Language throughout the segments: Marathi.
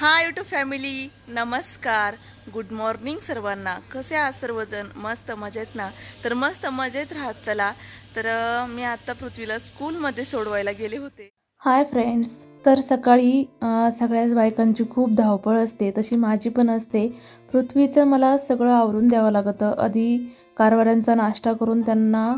हा यूट्यूब फॅमिली नमस्कार. गुड मॉर्निंग सर्वांना. कसे आहात सर्वजण? मस्त मजेत ना? तर मस्त मजेत राहत चला. तर मी आता पृथ्वीला स्कूलमध्ये सोडवायला गेले होते. हाय फ्रेंड्स तर सकाळी सगळ्याच बायकांची खूप धावपळ असते तशी माझी पण असते. पृथ्वीचं मला सगळं आवरून द्यावं लागतं. आधी कारवाऱ्यांचा नाश्ता करून त्यांना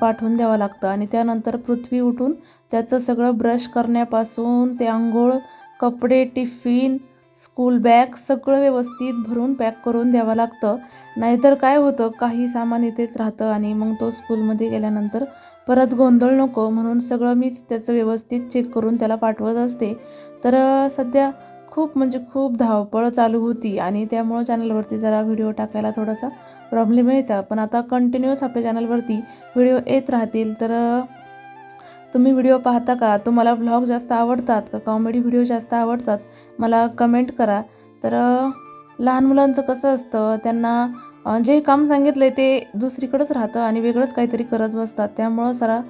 पाठवून द्यावं लागतं. आणि त्यानंतर पृथ्वी उठून त्याचं सगळं ब्रश करण्यापासून ते आंघोळ कपडे टिफिन स्कूल बॅग सगळं व्यवस्थित भरून पॅक करून द्यावं लागतं. नाहीतर काय होतं काही सामान इथेच राहतं आणि मग तो स्कूलमध्ये गेल्यानंतर परत गोंधळ नको म्हणून सगळं मीच त्याचं व्यवस्थित चेक करून त्याला पाठवत असते. तर सध्या खूप म्हणजे खूप धावपळ चालू होती आणि त्यामुळं चॅनलवरती जरा व्हिडिओ टाकायला थोडासा प्रॉब्लेम यायचा. पण आता कंटिन्युअस आपल्या चॅनलवरती व्हिडिओ येत राहतील. तर तुम्ही व्हिडिओ पाहता का? तुम्हाला व्लॉग जास्त आवडतात का? कॉमेडी व्हिडिओ जास्त आवडतात? मला कमेंट करा. तर लहान मुलांचं कसं असतं? त्यांना जे काम सांगितलं आहे ते दुसरीकडंच राहतं आणि वेगळंच काहीतरी करत बसतात. त्यामुळं सारा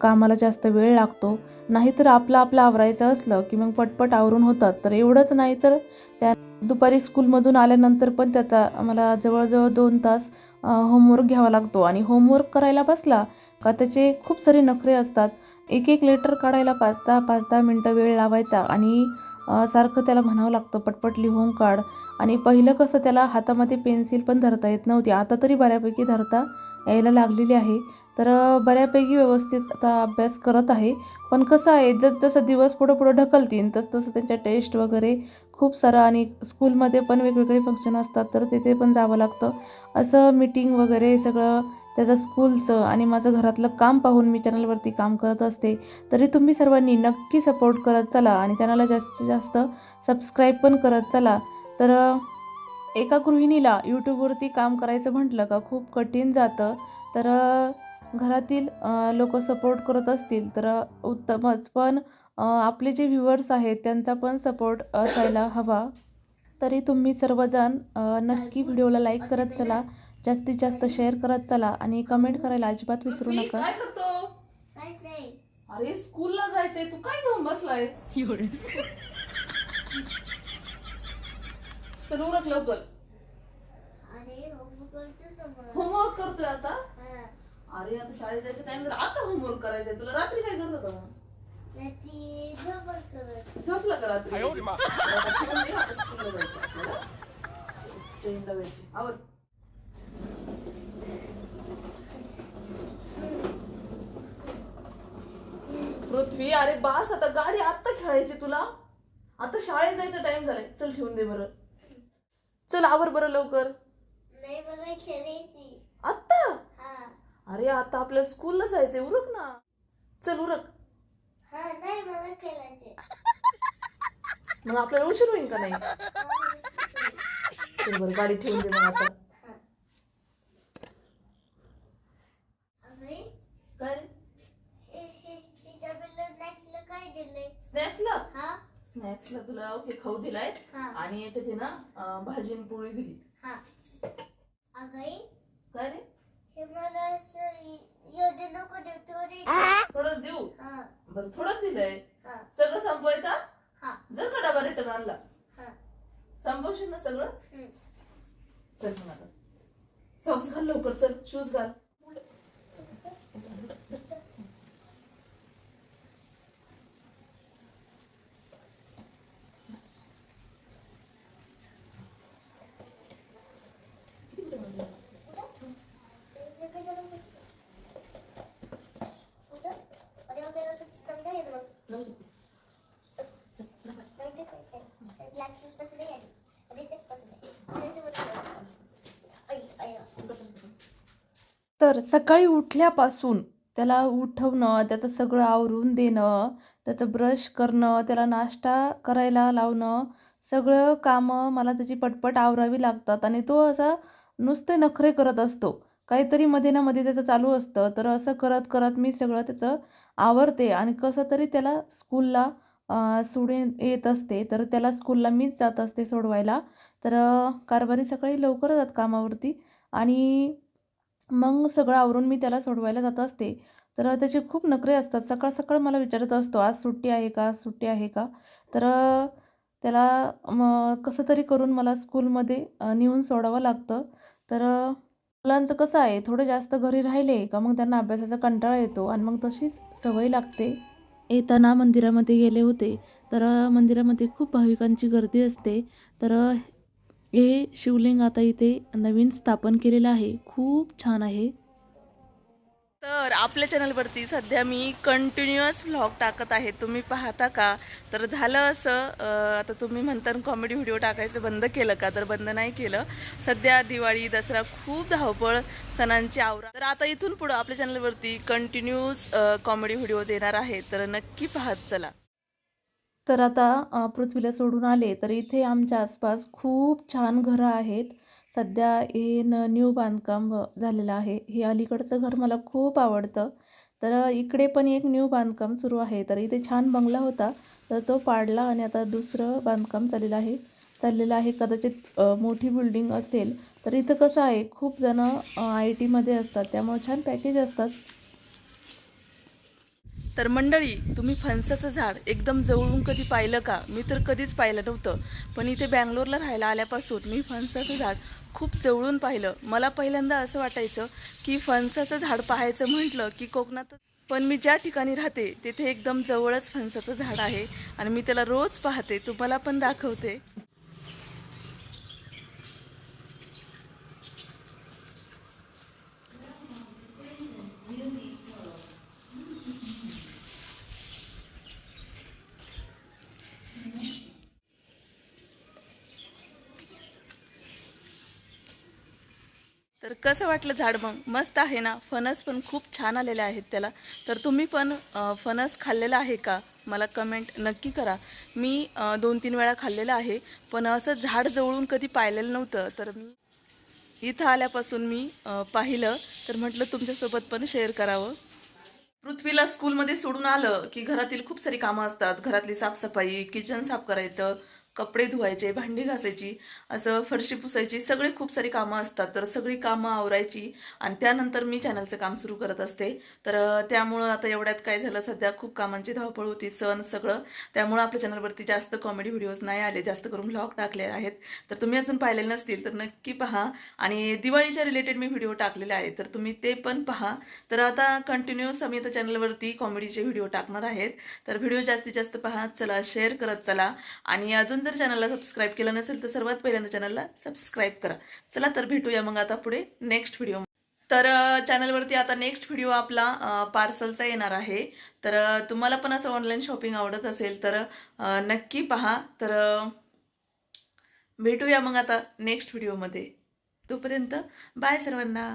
कामाला जास्त वेळ लागतो. नाहीतर आपलं आपलं आवरायचं असलं की मग पटपट आवरून होतात. तर एवढंच नाही तर त्या दुपारी स्कूलमधून आल्यानंतर पण त्याचा मला जवळजवळ दोन तास होमवर्क घ्यावा लागतो. आणि होमवर्क करायला बसला का त्याचे खूप सारे नखरे असतात. एक एक लेटर काढायला पाच दहा पाच दहा मिनटं वेळ लावायचा आणि सारखं त्याला म्हणावं लागतं पटपट लिहून काढ. आणि पहिलं कसं त्याला हातामध्ये पेन्सिल पण धरता येत नव्हती. आता तरी बऱ्यापैकी धरता यायला लागलेली आहे. तर बऱ्यापैकी व्यवस्थित आता अभ्यास करत आहे. पण कसं आहे जस जसं दिवस पुढं पुढं ढकलतील तस तसं त्यांच्या टेस्ट वगैरे खूप सारं आणि स्कूलमध्ये पण वेगवेगळे फंक्शन असतात तर तिथे पण जावं लागतं. असं मीटिंग वगैरे सगळं त्याचं स्कूलचं आणि माझं घरातलं काम पाहून मी चॅनलवरती काम करत असते तरी तुम्ही सर्वांनी नक्की सपोर्ट करत चला आणि चॅनलला जास्तीत जास्त सबस्क्राईब पण करत चला. तर एका गृहिणीला यूट्यूबवरती काम करायचं म्हटलं का खूप कठीण जातं. तर घरातील लोक सपोर्ट करत असतील तर उत्तमच. पण आपले जे व्ह्युअर्स आहेत त्यांचा पण सपोर्ट असायला हवा. तरी तुम्ही सर्वजण नक्की व्हिडिओला लाईक करत चला. जास्तीत जास्त शेअर करत चला आणि कमेंट करायला अजिबात विसरू नका. काय करतो? काहीच नाही. अरे स्कूलला जायचंय. तू काय घेऊन बसलाय? चल उरक लवकर. होमवर्क करतोय आता? हा. अरे आता शाळेत जायचं टाइम आता होमवर्क करायचंय. तुला रात्री काय करत होता मग? झोपला जायचं पृथ्वी अरे बास आता गाडी आत्ता खेळायची तुला. आता शाळेत जायचा टाइम झालाय. चल ठेवून दे बरं. चल आवर बरं लवकर. नाही मला खेळायची आत्ता? हा. अरे आता आपल्याला स्कूलला जायचंय उरक ना. चल उरक. हा नाही मला खेळायचे मग आपल्याला उशीर होईल का नाही? चल बरं गाडी ठेवून दे मग आता. काय? दिलंय? स्नॅक्सला हा. स्नॅक्सला तुला ओके खाऊ दिलाय. आणि याच्यात आहे ना अं, भाजी आणि पोळी दिली. हा अगं काय रे हे मला असं एवढं नको देऊ थोडी थोडंच देऊ हा बरं थोडंच दिलंय हा. सगळं संपवायचा? जर का डबा रिटर्न आणला. हा. संपवशील ना सगळं? हम्म. चल मग आता. सॉक्स घाल लवकर चल. शूज घाल अरे वगैरे असं दमदा येतो मग नाही तेच पाहिजे. ब्लॅक शूज पसंत आहे आणि आणि तेच पसंत आहे आणि असं होतं. आई, आई, तर सकाळी उठल्यापासून त्याला उठवणं त्याचं सगळं आवरून देणं त्याचं ब्रश करणं त्याला नाश्ता करायला लावणं सगळं कामं मला त्याची पटपट आवरावी लागतात आणि तो असा नुसते नखरे करत असतो. काहीतरी मध्ये ना मध्ये त्याचं चालू असतं. तर असं करत करत मी सगळं त्याचं आवरते आणि कसं तरी त्याला स्कूलला सोडून येत असते. तर त्याला स्कूलला मीच जात असते सोडवायला. तर कारभारी सकाळी लवकर जात कामावरती आणि मग सगळं आवरून मी त्याला सोडवायला जात असते. तर त्याचे खूप नखरे असतात. सकाळ सकाळ मला विचारत असतो आज सुट्टी आहे का? आज सुट्टी आहे का? तर त्याला मग कसं तरी करून मला स्कूलमध्ये नेऊन सोडावं लागतं. तर मुलांचं कसं आहे? थोडं जास्त घरी राहिले का मग त्यांना अभ्यासाचा कंटाळा येतो आणि मग तशीच सवय लागते. येताना मंदिरामध्ये गेले होते. तर मंदिरामध्ये खूप भाविकांची गर्दी असते. तर हे शिवलिंग आता इथे नवीन स्थापन केलेलं आहे. खूप छान आहे. तर आपल्या चॅनलवरती सध्या मी कंटिन्युअस व्लॉग टाकत आहे. तुम्ही पाहता का? तर झालं असं आता तुम्ही म्हणता कॉमेडी व्हिडिओ टाकायचं बंद केलं का? तर बंद नाही केलं. सध्या दिवाळी दसरा खूप धावपळ सणांची आवरा. तर आता इथून पुढं आपल्या चॅनलवरती कंटिन्युअस कॉमेडी व्हिडिओज येणार आहेत. तर नक्की पाहत चला. तर आता पृथ्वीला सोडून आले तर इथे आमच्या आसपास खूप छान घरं आहेत. सध्या हे न न्यू बांधकाम व- झालेलं आहे. हे अलीकडचं घर मला खूप आवडतं. तर इकडे पण एक न्यू बांधकाम सुरू आहे. तर इथे छान बंगला होता तर तो पाडला आणि आता दुसरं बांधकाम चाललेलं आहे. चाललेलं आहे कदाचित मोठी बिल्डिंग असेल. तर इथं कसं आहे खूप जणं आय टीमध्ये असतात. त्यामुळे छान पॅकेज असतात. तर मंडळी तुम्ही फणसाचं झाड एकदम जवळून कधी पाहिलं का? मी तर कधीच पाहिलं नव्हतं. पण इथे बँगलोरला राहायला आल्यापासून मी फणसाचं झाड खूप जवळून पाहिलं. मला पहिल्यांदा असं वाटायचं की फणसाचं झाड पाहायचं म्हटलं की कोकणात पण मी ज्या ठिकाणी राहते तिथे एकदम जवळच फणसाचं झाड आहे आणि मी त्याला रोज पाहते. तुम्हाला पण दाखवते. तर कसं वाटलं झाड मग? मस्त आहे ना? फणस पण खूप छान आलेले आहेत त्याला. तर तुम्ही पण फणस खाल्लेला आहे का? मला कमेंट नक्की करा. मी दोन तीन वेळा खाल्लेलं आहे. पण असं झाड जवळून कधी पाहिलेलं नव्हतं. तर मी इथं आल्यापासून मी पाहिलं. तर म्हटलं तुमच्यासोबत पण शेअर करावं. पृथ्वीला स्कूलमध्ये सोडून आलं की घरातील खूप सारी कामं असतात. घरातली साफसफाई किचन साफ करायचं कपडे धुवायचे भांडी घासायची असं फरशी पुसायची सगळी खूप सारी कामं असतात. तर सगळी कामं आवरायची आणि त्यानंतर मी चॅनलचं काम सुरू करत असते. तर त्यामुळं आता एवढ्यात काय झालं सध्या खूप कामांची धावपळ होती सण सगळं. त्यामुळं आपल्या चॅनलवरती जास्त कॉमेडी व्हिडिओज नाही आले जास्त करून ब्लॉग टाकले आहेत. तर तुम्ही अजून पाहिलेले नसतील तर नक्की पहा. आणि दिवाळीच्या रिलेटेड मी व्हिडिओ टाकलेले आहेत तर तुम्ही ते पण पहा. तर आता कंटिन्युअस आम्ही आता चॅनलवरती कॉमेडीचे व्हिडिओ टाकणार आहेत. तर व्हिडिओ जास्तीत जास्त पहा चला शेअर करत चला. आणि अजून जर चॅनलला सबस्क्राईब केलं नसेल तर सर्वात पहिल्यांदा चॅनलला सबस्क्राईब करा. चला तर भेटूया मग आता पुढे नेक्स्ट व्हिडिओ तर चॅनलवरती आता नेक्स्ट व्हिडिओ आपला पार्सलचा येणार आहे. तर तुम्हाला पण असं ऑनलाईन शॉपिंग आवडत असेल तर नक्की पहा. तर भेटूया मग आता नेक्स्ट व्हिडिओमध्ये तोपर्यंत बाय सर्वांना.